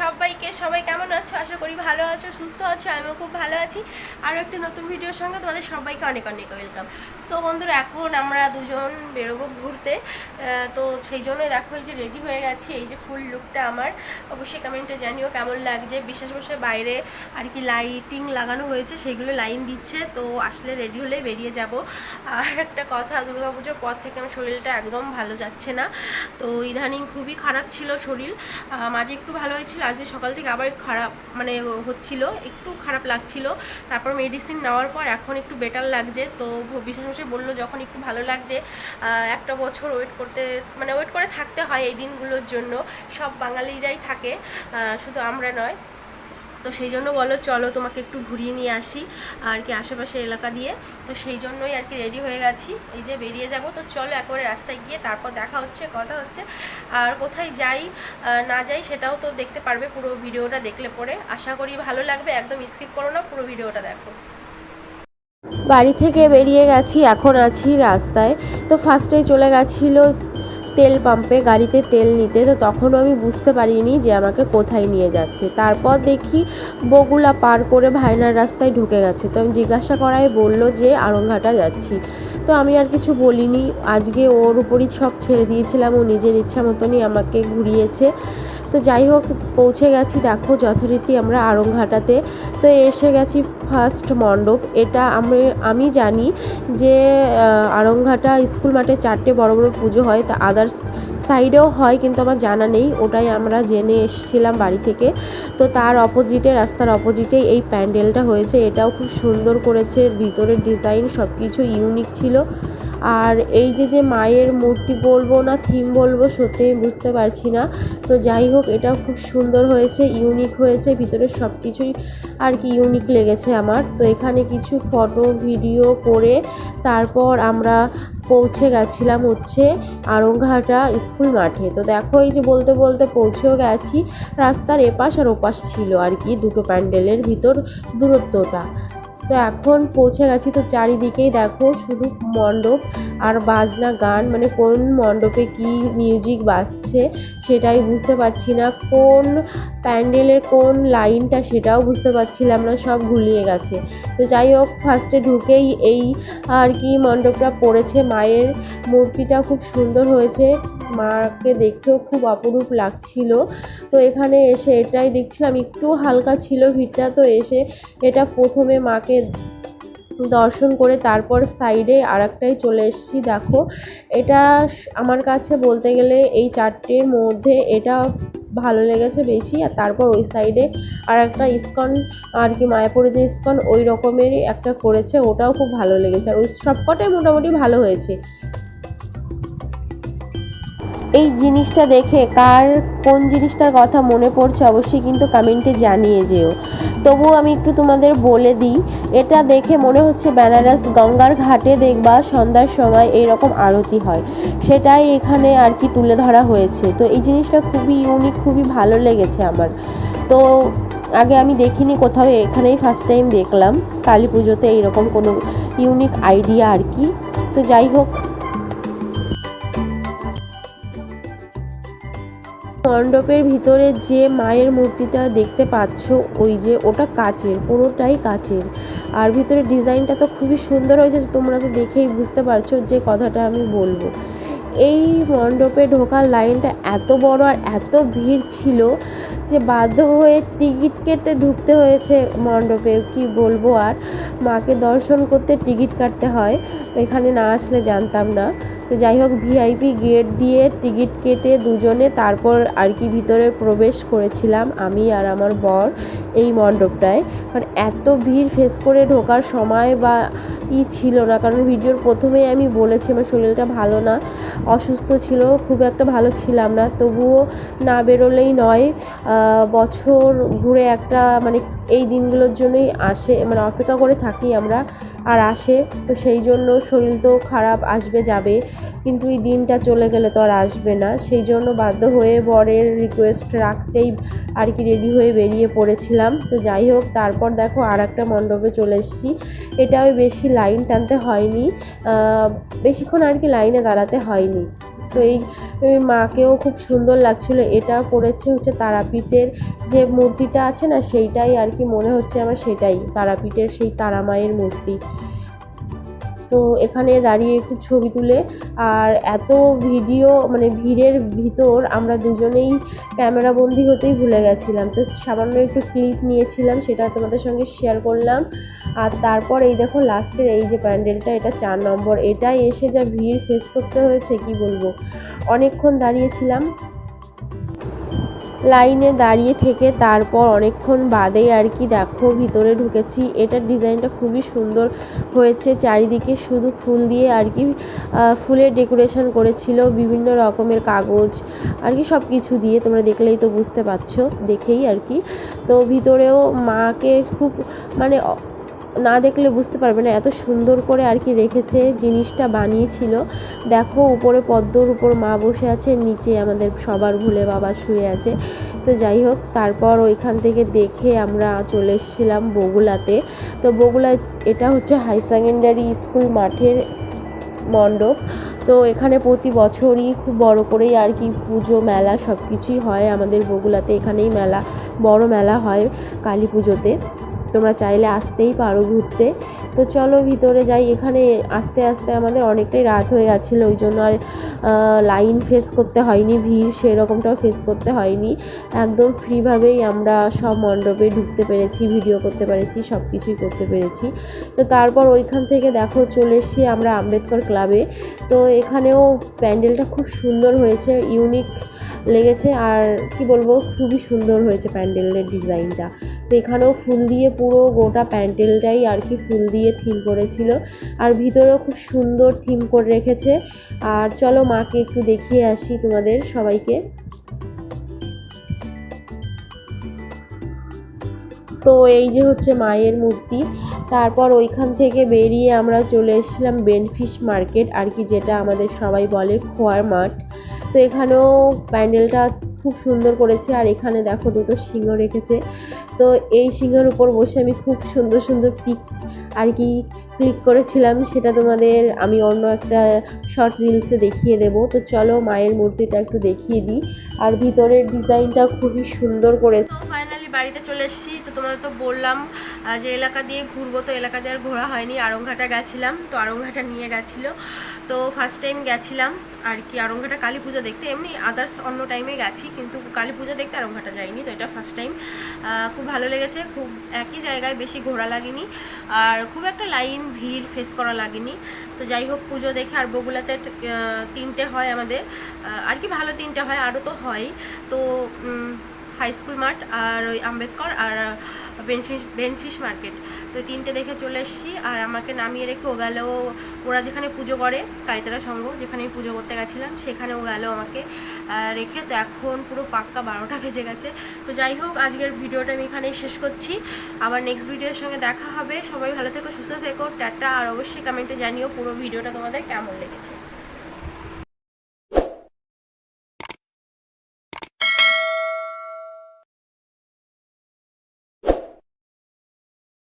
সবাইকে। সবাই কেমন আছো? আশা করি ভালো আছো, সুস্থ আছো, আমিও খুব ভালো আছি। আরও একটি নতুন ভিডিওর সঙ্গে তোমাদের সবাইকে অনেক অনেক ওয়েলকাম। সো বন্ধুরা, এখন আমরা দুজন বেরোবো ঘুরতে। তো সেই জন্যই দেখো এই যে রেডি হয়ে গেছি। এই যে ফুল লুকটা আমার। অবশ্যই কমেন্টে জানিও কেমন লাগছে। বিশেষ বসে বাইরে আর কি লাইটিং লাগানো হয়েছে সেইগুলো লাইন দিচ্ছে। তো আসলে রেডি হলেই বেরিয়ে যাব। আর একটা কথা, দুর্গাপুজোর পর থেকে আমার শরীরটা একদম ভালো যাচ্ছে না। তো ইদানিং খুবই খারাপ ছিল শরীর। মাঝে একটু ভালো হয়েছিল আজকে সকাল থেকে আবার খারাপ মানে হচ্ছিল, একটু খারাপ লাগছিল। তারপর মেডিসিন নেওয়ার পর এখন একটু বেটার লাগছে। তো বিশেষ মশাই বলল, যখন একটু ভালো লাগছে একটা বছর ওয়েট করতে মানে ওয়েট করে থাকতে হয় এই দিনগুলোর জন্য। সব বাঙালিরাই থাকে শুধু আমরা নয়। তো সেই জন্য বলো, চলো তোমাকে একটু ঘুরিয়ে নিয়ে আসি আর কি আশেপাশে এলাকা দিয়ে। তো সেই জন্যই আর কি রেডি হয়ে গেছি। এই যে বেরিয়ে যাব, তো চলো একবারে রাস্তায় গিয়ে তারপর দেখা হচ্ছে, কথা হচ্ছে। আর কোথায় যাই না যাই সেটাও তো দেখতে পারবে পুরো ভিডিওটা দেখলে পরে। আশা করি ভালো লাগবে, একদম স্কিপ করো না, পুরো ভিডিওটা দেখো। বাড়ি থেকে বেরিয়ে গেছি, এখন আছি রাস্তায়। তো ফার্স্টেই চলে গেছিল তেল পাম্পে গাড়িতে তেল নিতে, তো তখনও আমি বুঝতে পারিনি যে আমাকে কোথায় নিয়ে যাচ্ছে। তারপর দেখি বগুলা পার করে ভাইনার রাস্তায় ঢুকে গেছে। তো আমি জিজ্ঞাসা করায় বলল যে আরংঘাটা যাচ্ছি। তো আমি আর কিছু বলিনি। আজকে ওর উপরই সব ছেড়ে দিয়েছিলাম। ও নিজের ইচ্ছা মতনই আমাকে ঘুরিয়েছে। তো যাই হোক, পৌঁছে গেছি। দেখো যথারীতি আমরা আরংঘাটাতে তো এসে গেছি ফার্স্ট মণ্ডপ। এটা আমি আমি জানি যে আরংঘাটা স্কুল মাঠে চারটে বড় বড় পুজো হয়। তা আদার্স সাইডেও হয়, কিন্তু আমার জানা নেই। ওটাই আমরা জেনে এসেছিলাম বাড়ি থেকে। তো তার অপোজিটে রাস্তার অপোজিটে এই প্যান্ডেলটা হয়েছে। এটাও খুব সুন্দর করেছে। ভিতরের ডিজাইন সব কিছু ইউনিক ছিল। আর এই যে যে মায়ের মূর্তি বলব না থিম বলব সত্যি আমি বুঝতে পারছি না। তো যাই হোক, এটা খুব সুন্দর হয়েছে ইউনিক হয়েছে, ভিতরে সব কিছুই আর কি ইউনিক লেগেছে আমার। তো এখানে কিছু ফটো ভিডিও করে তারপর আমরা পৌঁছে গেছিলাম হচ্ছে আরংঘাটা স্কুল মাঠে। তো দেখো, এই যে বলতে বলতে পৌঁছেও গেছি, রাস্তার এপাশ আর ওপাশ ছিল আর কি, দুটো প্যান্ডেলের ভিতর দূরত্বটা। তো এখন পৌঁছে গেছি, তো চারিদিকেই দেখো শুধু মণ্ডপ আর বাজনা গান মানে কোন মণ্ডপে কি মিউজিক বাজছে সেটাই বুঝতে পারছি না, কোন প্যান্ডেলের কোন লাইনটা সেটাও বুঝতে পারছিলাম না, সব গুলিয়ে গেছে। তো যাই হোক ফার্স্টে ঢুকেই এই আর কি মণ্ডপটা পড়েছে, মায়ের মূর্তিটা খুব সুন্দর হয়েছে। মাকে দেখতেও খুব অপরূপ লাগছিল। তো এখানে এসে এটাই দেখছিলাম, একটু হালকা ছিল ভিড়টা, তো এসে এটা প্রথমে মাকে দর্শন করে তারপর সাইডে আর একটাই চলে এসেছি। দেখো, এটা আমার কাছে বলতে গেলে এই চারটের মধ্যে এটা ভালো লেগেছে বেশি, আর তারপর ওই সাইডে আর একটা ইস্কন, আর কি মায়াপুরে যে ইস্কন, ওই রকমেরই একটা করেছে, ওটাও খুব ভালো লেগেছে। আর ওই সবকটাই মোটামুটি ভালো হয়েছে। এই জিনিসটা দেখে কার কোন জিনিসটার কথা মনে পড়ছে অবশ্যই কিন্তু কমেন্টে জানিয়ে যেও। তবুও আমি একটু তোমাদের বলে দিই, এটা দেখে মনে হচ্ছে বেনারস গঙ্গার ঘাটে দেখবা সন্ধ্যার সময় এইরকম আরতি হয়। সেটাই এখানে আর কি তুলে ধরা হয়েছে। তো এই জিনিসটা খুবই ইউনিক খুবই ভালো লেগেছে আমার। তো আগে আমি দেখিনি কোথাও, এখানেই ফার্স্ট টাইম দেখলাম। কালী পুজোতে এইরকম কোনো ইউনিক আইডিয়া আর কি। তো যাই হোক। মণ্ডপের ভিতরে যে মায়ের মূর্তিটা দেখতে পাচ্ছ, ওই যে ওটা কাচের, পুরোটাই কাচের। আর ভিতরে ডিজাইনটা তো খুবই সুন্দর হয়েছে, তোমরা তো দেখেই বুঝতে পারছ যে কথাটা আমি বলব। এই মণ্ডপে ঢোকার লাইনটা এত বড় আর এত ভিড় ছিল যে বাধ্য হয়ে টিকিট কেটে ঢুকতে হয়েছে মণ্ডপে, কি বলব আর? মাকে দর্শন করতে টিকিট কাটতে হয়, এখানে না আসলে জানতাম না। তো যাই হোক ভিআইপি গেট দিয়ে টিকিট কেটে দুজনে তারপর আর কি ভিতরে প্রবেশ করেছিলাম আমি আর আমার বর এই মণ্ডপটায়। কারণ এত ভিড় ফেস করে ঢোকার সময় বা ই ছিল না, কারণ ভিডিওর প্রথমেই আমি বলেছি আমার শরীরটা ভালো না, অসুস্থ ছিল, খুব একটা ভালো ছিলাম না। তবুও না বেরোলেই নয় বছর ঘুরে একটা মানে এই দিনগুলোর জন্যই আসে মানে অপেক্ষা করে থাকি আমরা, আর আসে। তো সেই জন্য শরীর তো খারাপ, আসবে, যাবে। কিন্তু এই দিনটা চলে গেলে তো আর আসবে না। সেই জন্য বাধ্য হয়ে বরের রিকোয়েস্ট রাখতেই আর কি রেডি হয়ে বেরিয়ে পড়েছিলাম। তো যাই হোক, তারপর দেখো আর একটা মণ্ডপে চলে এসেছি। এটাও বেশি লাইন টানতে হয়নি। বেশিক্ষণ আর কি লাইনে দাঁড়াতে হয়নি। তো এই মাকেও খুব সুন্দর লাগছিল। এটা করেছে হচ্ছে তারাপীঠের যে মূর্তিটা আছে না, সেইটাই আর কি মনে হচ্ছে আমার, সেটাই। তারাপীঠের সেই তারা মায়ের মূর্তি। তো এখানে দাঁড়িয়ে একটু ছবি তুলে আর এত ভিডিও মানে ভিড়ের ভিতর আমরা দুজনেই ক্যামেরা বন্দি হতেই ভুলে গেছিলাম। তো সামান্য একটু ক্লিপ নিয়েছিলাম, সেটা তোমাদের সঙ্গে শেয়ার করলাম। আর তারপর এই দেখো লাস্টের এই যে প্যান্ডেলটা, এটা চার নম্বর। এটাই এসে যা ভিড় ফেস করতে হয়েছে, কি বলব? অনেকক্ষণ দাঁড়িয়েছিলাম। লাইনে দাঁড়িয়ে থেকে তারপর অনেকক্ষণ বাদেই আর কি দেখো ভিতরে ঢুকেছি। এটার ডিজাইনটা খুবই সুন্দর হয়েছে। চারিদিকে শুধু ফুল দিয়ে আর কি ফুলের ডেকোরেশন করেছিল, বিভিন্ন রকমের কাগজ আর কি সব কিছু দিয়ে। তোমরা দেখলেই তো বুঝতে পারছ, দেখেই আর কি। তো ভিতরেও মাকে খুব মানে না দেখলে বুঝতে পারবে না, এত সুন্দর করে আর কি রেখেছে, জিনিসটা বানিয়েছিল। দেখো, উপরে পদ্মর উপর মা বসে আছে, নিচে আমাদের সবার ভুলে বাবা শুয়ে আছে। তো যাই হোক, তারপর ওইখান থেকে দেখে আমরা চলে এসেছিলাম বগুলাতে। তো বগুলা, এটা হচ্ছে হাই সেকেন্ডারি স্কুল মাঠের মণ্ডপ। তো এখানে প্রতি বছরই খুব বড় করেই আর কি পুজো, মেলা সব কিছুই হয় আমাদের বগুলাতে। এখানেই মেলা, বড় মেলা হয় কালী পুজোতে। তোমরা চাইলে আসতেই পারো ঘুরতে। তো চলো ভিতরে যাই। এখানে আস্তে আস্তে আমাদের অনেকটাই রাত হয়ে গেছিল, ওই জন্য আর লাইন ফেস করতে হয়নি, ভিড় সেরকমটাও ফেস করতে হয়নি। একদম ফ্রিভাবেই আমরা সব মণ্ডপে ঢুকতে পেরেছি ভিডিও করতে পেরেছি সব কিছুই করতে পেরেছি। তো তারপর ওইখান থেকে দেখো চলে এসেছি আমরা আম্বেদকর ক্লাবে তো এখানেও প্যান্ডেলটা খুব সুন্দর হয়েছে ইউনিক লেগেছে, আর কি বলব, খুবই সুন্দর হয়েছে প্যান্ডেলের ডিজাইনটা তো এখানেও ফুল দিয়ে পুরো গোটা প্যান্ডেলটাই আর কি ফুল দিয়ে থিম করেছিল। আর ভিতরেও খুব সুন্দর থিম করে রেখেছে। আর চলো মাকে একটু দেখিয়ে আসি তোমাদের সবাইকে। তো এই যে হচ্ছে মায়ের মূর্তি। তারপর ওইখান থেকে বেরিয়ে আমরা চলে এসেছিলাম বেনফিশ মার্কেট, আর কি যেটা আমাদের সবাই বলে খোয়ার মাঠ। তো এখানেও প্যান্ডেলটা খুব সুন্দর করেছে আর এখানে দেখো দুটো সিংহ রেখেছে। তো এই সিংহের উপর বসে আমি খুব সুন্দর সুন্দর পিক আর কি ক্লিক করেছিলাম, সেটা তোমাদের আমি অন্য একটা শর্ট রিলসে দেখিয়ে দেবো। তো চলো মায়ের মূর্তিটা একটু দেখিয়ে দিই। আর ভিতরের ডিজাইনটা খুবই সুন্দর করেছে। ফাইনালি বাড়িতে চলে এসেছি। তো তোমাদের তো বললাম যে এলাকা দিয়ে ঘুরবো, তো এলাকা দিয়ে আর ঘোরা হয়নি। আরংঘাটা গেছিলাম, তো আরংঘাটা নিয়ে গেছিল। তো ফার্স্ট টাইম গেছিলাম, আর কি আরংঘাটা কালী পুজো দেখতে। এমনি আদার্স অন্য টাইমে গেছি, কিন্তু কালী পুজো দেখতে আরংঘাটা যাইনি, তো এটা ফার্স্ট টাইম খুব ভালো লেগেছে, খুব একই জায়গায় বেশি ঘোরা লাগেনি, আর খুব একটা লাইন ভিড় ফেস করা লাগেনি। তো যাই হোক, পুজো দেখে আর বগুলাতে তিনটে হয় আমাদের। আর কি ভালো তিনটে হয়, আরও তো হয়। তো হাই স্কুল মাঠ আর ওই আম্বেদকর আর বেনফিশ বেনফিশ মার্কেট তো তিনটে দেখে চলে এসেছি, আর আমাকে নামিয়ে রেখে ও গেল, ওরা যেখানে পুজো করে কালিতারা সংঘ, যেখানে আমি পুজো করতে গেছিলাম সেখানে ও গেল আমাকে রেখে, তো এখন পুরো পাক্কা বারোটা বেজে গেছে। তো যাই হোক, আজকের ভিডিওটা আমি এখানেই শেষ করছি। আবার নেক্সট ভিডিওর সঙ্গে দেখা হবে। সবাই ভালো থেকো, সুস্থ থেকো, টাটা, আর অবশ্যই কমেন্টে জানিও পুরো ভিডিওটা তোমাদের কেমন লেগেছে।